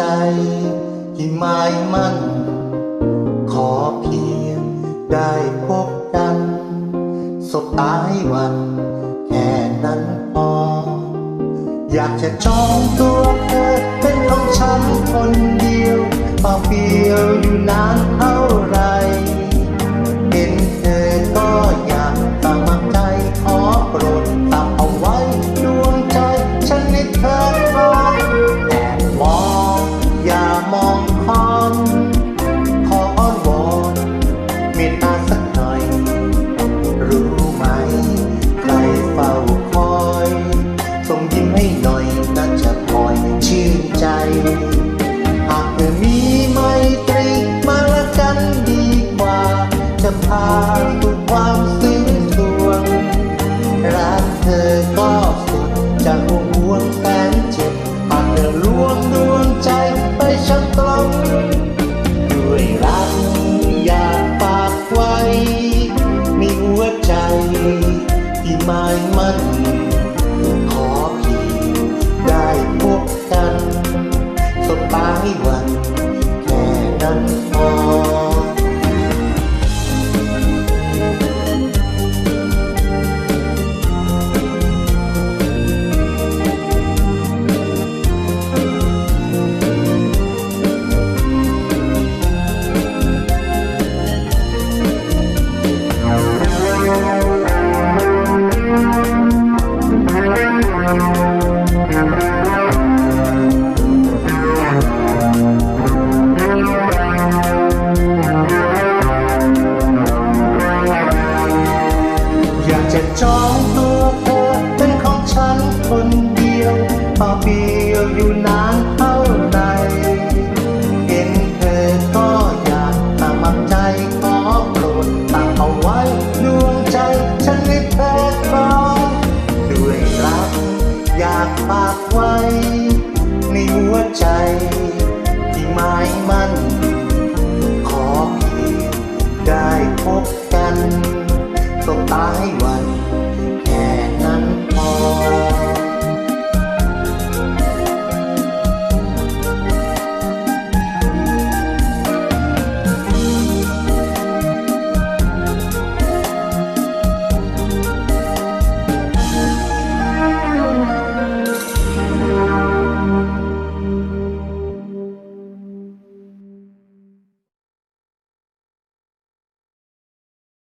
จที่หมายมั่น ขอเพียงได้พบกัน สบตายวัน แค่นั้นพอ อยากจะจองตัวเธอ หมายมั่นขอเพียได้พบกัน จองตัวเธอเป็นของฉันคนเดียวพอเปียวอยู่นานเท่าไรเห็นเธอก็อยากตามมักใจขอโปรดตั้งเอาไว้ดวงใจฉันให้แพ็ครองด้วยรักอยากฝากไว้ในหัวใจที่หมายมั่น